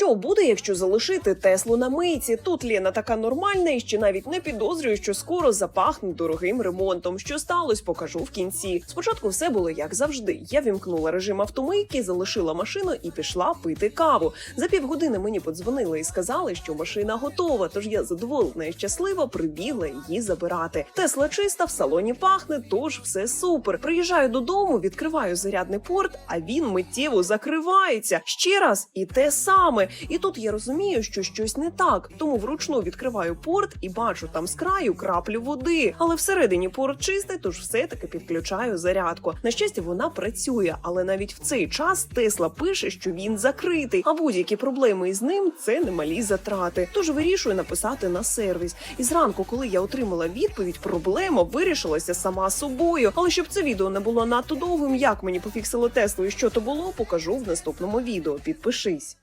Що буде, якщо залишити Теслу на мийці? Тут Лена така нормальна і ще навіть не підозрює, що скоро запахне дорогим ремонтом. Що сталося, покажу в кінці. Спочатку все було як завжди. Я вімкнула режим автомийки, залишила машину і пішла пити каву. За півгодини мені подзвонили і сказали, що машина готова. Тож я задоволена і щаслива прибігла її забирати. Тесла чиста, в салоні пахне, тож все супер. Приїжджаю додому, відкриваю зарядний порт, а він миттєво закривається. Ще раз і те саме. І тут я розумію, що щось не так. Тому вручну відкриваю порт і бачу там з краю краплю води. Але всередині порт чистий, тож все таки підключаю зарядку. На щастя, вона працює, але навіть в цей час Тесла пише, що він закритий. А будь-які проблеми із ним це немалі затрати. Тож вирішую написати на сервіс. І зранку, коли я отримала відповідь, проблема вирішилася сама собою. Але щоб це відео не було надто довгим, як мені пофіксили Теслу і що то було, покажу в наступному відео. Підпишись.